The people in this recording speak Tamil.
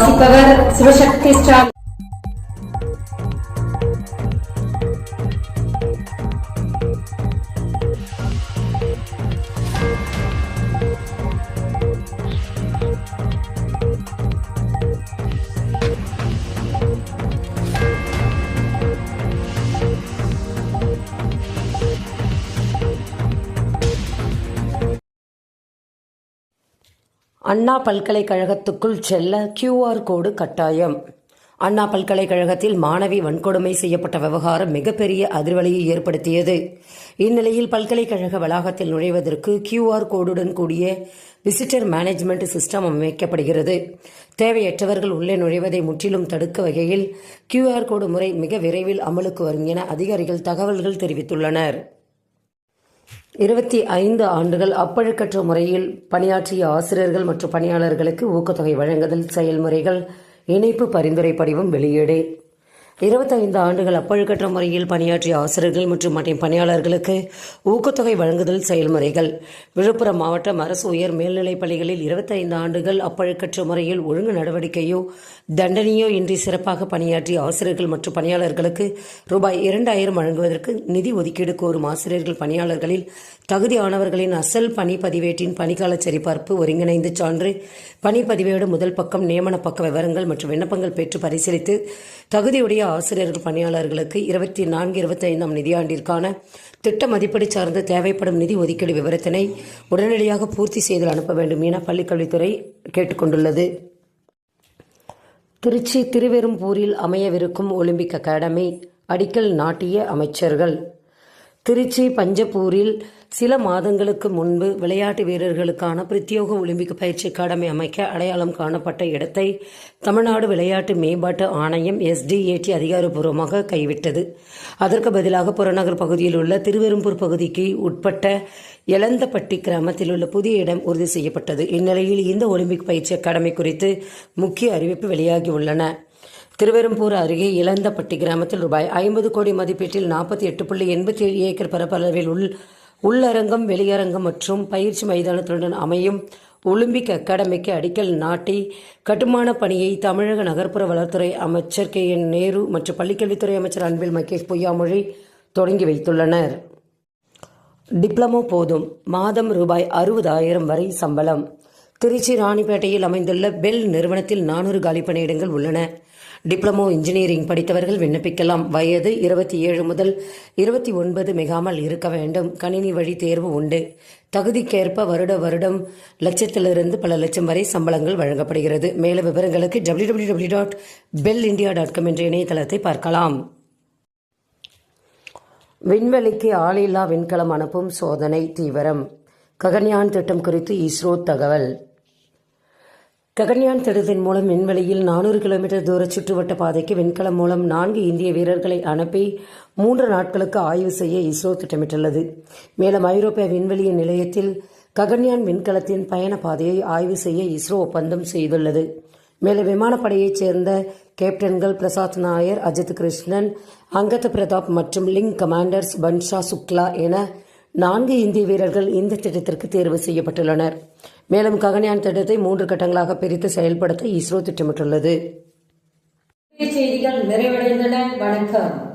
கல்வி செய்திகள் செய்திகள் வாசிப்பவர் சிவசக்தி அண்ணா பல்கலைக்கழகத்துக்குள் செல்ல கியூஆர் கோடு கட்டாயம். அண்ணா பல்கலைக்கழகத்தில் மாணவி வன்கொடுமை செய்யப்பட்ட விவகாரம் மிகப்பெரிய அதிர்வலையை ஏற்படுத்தியது. இந்நிலையில் பல்கலைக்கழக வளாகத்தில் நுழைவதற்கு கியூஆர் கோடுடன் கூடிய விசிட்டர் மேனேஜ்மெண்ட் சிஸ்டம் அமைக்கப்படுகிறது. தேவையற்றவர்கள் உள்ளே நுழைவதை முற்றிலும் தடுக்க வகையில் கியூஆர் கோடு முறை மிக விரைவில் அமலுக்கு வரும் என அதிகாரிகள் தகவல்கள் தெரிவித்துள்ளனர். இருபத்தி ஐந்து ஆண்டுகள் அப்பழுக்கற்ற முறையில் பணியாற்றிய ஆசிரியர்கள் மற்றும் பணியாளர்களுக்கு ஊக்கத்தொகை வழங்குதல் செயல்முறைகள் இணைப்பு பரிந்துரை படிவம் வெளியீடு. இருபத்தைந்து ஆண்டுகள் அப்பழுக்கற்ற முறையில் பணியாற்றிய ஆசிரியர்கள் மற்றும் மற்ற பணியாளர்களுக்கு ஊக்கத்தொகை வழங்குதல் செயல்முறைகள். விழுப்புரம் மாவட்டம் அரசு உயர் மேல்நிலைப் பள்ளிகளில் இருபத்தைந்து ஆண்டுகள் அப்பழுக்கற்ற முறையில் ஒழுங்கு நடவடிக்கையோ தண்டனையோ இன்றி சிறப்பாக பணியாற்றிய ஆசிரியர்கள் மற்றும் பணியாளர்களுக்கு ரூபாய் இரண்டாயிரம் வழங்குவதற்கு நிதி ஒதுக்கீடு கோரும் ஆசிரியர்கள் பணியாளர்களில் தகுதியானவர்களின் அசல் பணி பதிவேட்டின் பணிக்கால சரிபார்ப்பு ஒருங்கிணைந்து சான்று பணி பதிவேடு முதல் பக்கம் நியமன பக்க விவரங்கள் மற்றும் விண்ணப்பங்கள் பெற்று பரிசீலித்து தகுதியுடைய ஆசிரியர்கள் பணியாளர்களுக்கு இருபத்தி நான்கு இருபத்தி ஐந்தாம் நிதியாண்டிற்கான திட்ட மதிப்பீடு சார்ந்து தேவைப்படும் நிதி ஒதுக்கீடு விவரத்தினை உடனடியாக பூர்த்தி செய்து அனுப்ப வேண்டும் என பள்ளிக்கல்வித்துறை கேட்டுக்கொண்டுள்ளது. திருச்சி திருவெரும்பூரில் அமையவிருக்கும் ஒலிம்பிக் அகாடமி அடிக்கல் நாட்டிய அமைச்சர்கள் திருச்சி பஞ்சப்பூரில் சில மாதங்களுக்கு முன்பு விளையாட்டு வீரர்களுக்கான பிரத்யோக ஒலிம்பிக் பயிற்சி அகாடமி அமைக்க அடையாளம் காணப்பட்ட இடத்தை தமிழ்நாடு விளையாட்டு மேம்பாட்டு ஆணையம் எஸ்டிஏடி அதிகாரப்பூர்வமாக கைவிட்டது. அதற்கு பதிலாக புறநகர் பகுதியில் உள்ள திருவெரும்பூர் பகுதிக்கு உட்பட்ட எலந்தப்பட்டி கிராமத்தில் உள்ள புதிய இடம் உறுதி செய்யப்பட்டது. இந்நிலையில் இந்த ஒலிம்பிக் பயிற்சி அகாடமி குறித்து முக்கிய அறிவிப்பு வெளியாகியுள்ளன திருவெரும்பூர் அருகே இளந்தப்பட்டி கிராமத்தில் ரூபாய் ஐம்பது கோடி மதிப்பீட்டில் நாற்பத்தி எட்டு புள்ளி எண்பத்தி ஏழு ஏக்கர் பரப்பளவில் உள் உள்ளரங்கம் வெளியரங்கம் மற்றும் பயிற்சி மைதானத்துடன் அமையும் ஒலிம்பிக் அகாடமிக்கு அடிக்கல் நாட்டி கட்டுமான பணியை தமிழக நகர்ப்புற வளர்த்துறை அமைச்சர் கே என் நேரு மற்றும் பள்ளிக்கல்வித்துறை அமைச்சர் அன்பில் மகேஷ் பொய்யாமொழி தொடங்கி வைத்துள்ளனர். டிப்ளமோ போதும். மாதம் ரூபாய் அறுபதாயிரம் வரை சம்பளம். திருச்சி ராணிப்பேட்டையில் அமைந்துள்ள பெல் நிறுவனத்தில் நானூறு காலி பணியிடங்கள் உள்ளன. டிப்ளமோ இன்ஜினியரிங் படித்தவர்கள் விண்ணப்பிக்கலாம். வயது இருபத்தி ஏழு முதல் இருபத்தி ஒன்பது மிகாமல் இருக்க வேண்டும். கணினி வழி தேர்வு உண்டு. தகுதிக்கேற்ப வருட வருடம் லட்சத்திலிருந்து பல லட்சம் வரை சம்பளங்கள் வழங்கப்படுகிறது. மேலும் விவரங்களுக்கு W W W dot BEL India dot com என்ற இணையதளத்தை பார்க்கலாம். விண்வெளிக்கு ஆளில்லா விண்கலம் அனுப்பும் சோதனை தீவிரம். ககன்யான் திட்டம் குறித்து இஸ்ரோ தகவல். ககன்யான் திட்டத்தின் மூலம் விண்வெளியில் நானூறு கிலோமீட்டர் தூர சுற்றுவட்ட பாதைக்கு விண்கலம் மூலம் நான்கு இந்திய வீரர்களை அனுப்பி மூன்று நாட்களுக்கு ஆய்வு செய்ய இஸ்ரோ திட்டமிட்டுள்ளது. மேலும் ஐரோப்பிய விண்வெளி நிலையத்தில் ககன்யான் விண்கலத்தின் பயண பாதையை ஆய்வு செய்ய இஸ்ரோ ஒப்பந்தம் செய்துள்ளது. மேலும் விமானப்படையைச் சேர்ந்த கேப்டன்கள் பிரசாத் நாயர் அஜித் கிருஷ்ணன் அங்கத் பிரதாப் மற்றும் லிங் கமாண்டர்ஸ் பன்ஷா சுக்லா என நான்கு இந்திய வீரர்கள் இந்த திட்டத்திற்கு தேர்வு செய்யப்பட்டுள்ளனர். மேலும் ககன்யான் திட்டத்தை மூன்று கட்டங்களாக பிரித்து செயல்படுத்த இஸ்ரோ திட்டமிட்டுள்ளது. செய்திகள் நிறைவடைந்தன. வணக்கம்.